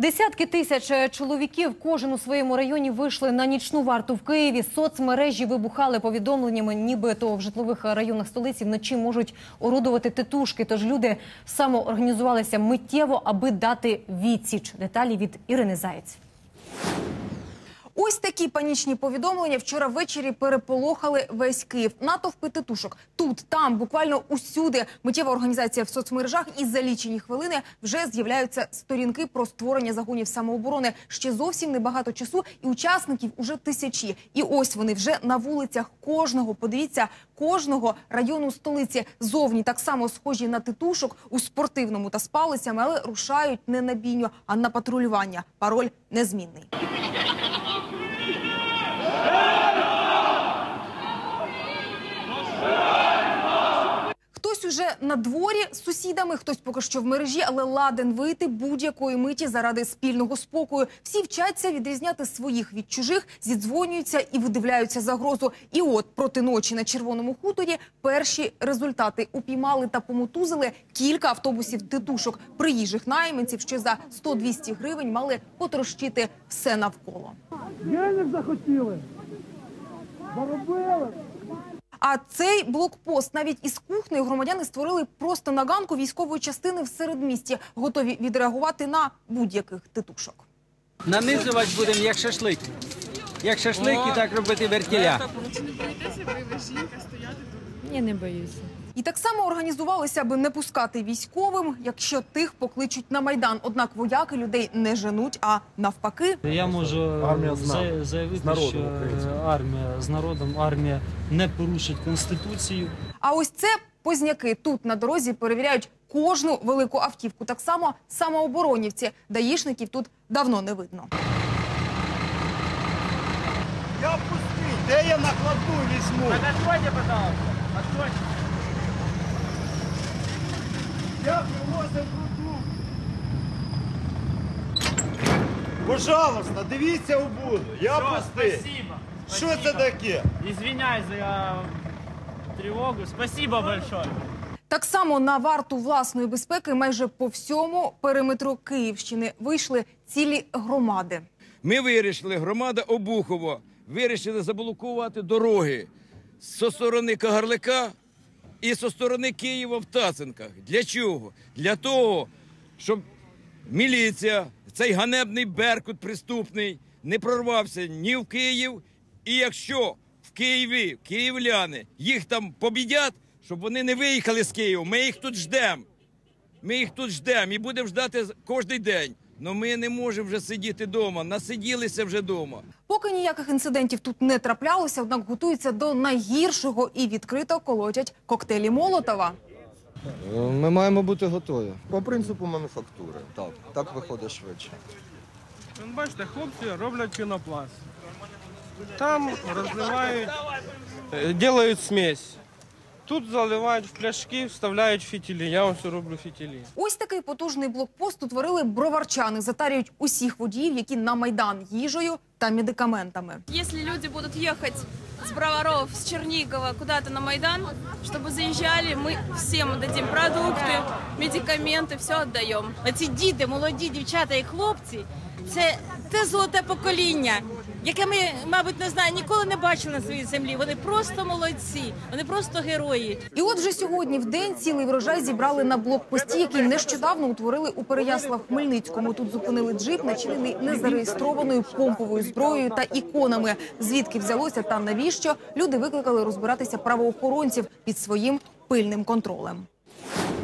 Десятки тисяч е, чоловіків кожен у своєму районі вийшли на нічну варту в Києві. Соцмережі вибухали повідомленнями, нібито в житлових районах столиці вночі можуть орудувати титушки. Тож люди самоорганізувалися миттєво, аби дати відсіч. Деталі від Ірини Заєць. Ось такі панічні повідомлення вчора ввечері переполохали весь Київ. Натовпи титушок тут, там, буквально усюди. Миттєва організація в соцмережах і за лічені хвилини вже з'являються сторінки про створення загонів самооборони. Ще зовсім небагато часу, і учасників уже тисячі. І ось вони вже на вулицях кожного. Подивіться, кожного району столиці зовні так само схожі на титушок у спортивному та з палицями, але рушають не на бійню, а на патрулювання. Пароль незмінний. Хтось уже на дворі з сусідами, хтось поки що в мережі, але ладен вийти будь-якої миті заради спільного спокою. Всі вчаться відрізняти своїх від чужих, зідзвонюються і видивляються загрозу. І от проти ночі на червоному хуторі перші результати упіймали та помотузили кілька автобусів титушок приїжджих найманців, що за 100-200 гривень мали потрощити все навколо. Денег захотіли. Заробили. А цей блокпост навіть із кухнею громадяни створили просто на ганку військової частини в середмісті, готові відреагувати на будь-яких титушок. Нанизувати будемо як шашлик. Як шашлик і так робити вертіля. Ні, не боюся. І так само організувалися, аби не пускати військовим, якщо тих покличуть на майдан. Однак вояки людей не женуть, а навпаки. Я можу Армія за- заявити, народом що українським. армія з народом, армія не порушить конституцію. А ось це позняки тут на дорозі перевіряють кожну велику автівку. Так само самооборонівці. Даїшників тут давно не видно. Я пустий. Де я накладу візьму? Отходьте, пожалуйста. Отходьте. Я привозив продукт. Пожалуйста, дивіться у буду. Я пустий. спасибо. Що це таке? Извиняюсь за тревогу. Спасибо большое. Так само на варту власної безпеки майже по всьому периметру Київщини вийшли цілі громади. Ми вирішили, громада Обухова, вирішили заблокувати дороги зі сторони Кагарлика і зі сторони Києва в Таценках. Для чого? Для того, щоб міліція, цей ганебний беркут преступний, не прорвався ні в Київ. І якщо в Києві київляни їх там побідять, щоб вони не виїхали з Києва, ми їх тут ждемо. Ми їх тут ждемо і будемо ждати кожен день. Але ми не можемо вже сидіти вдома. Насиділися вже вдома. Поки ніяких інцидентів тут не траплялося, однак готуються до найгіршого і відкрито колотять коктейлі Молотова. Ми маємо бути готові. По принципу мануфактури. Так, так виходить швидше. Ви бачите, хлопці роблять пінопласт. Там розливають, е, роблять смесь. Тут заливають в пляшки, вставляють фітілі. Я ось роблю фітілі. Ось такий потужний блокпост утворили броварчани. Затарюють усіх водіїв, які на майдан їжею та медикаментами. Если люди будут ехать с Броваров, с Чернигова куда-то на Майдан, чтобы заезжали, мы всем дадим продукты, медикаменты, все отдаем. Оці діти, молоді дівчата і хлопці, це те золоте покоління, яке ми, мабуть, не знаю, ніколи не бачили на своїй землі. Вони просто молодці, вони просто герої. І от вже сьогодні в день цілий врожай зібрали на блокпості, який нещодавно утворили у Переяслав-Хмельницькому. Тут зупинили джип, начинений незареєстрованою помповою зброєю та іконами. Звідки взялося та навіщо люди викликали розбиратися правоохоронців під своїм пильним контролем.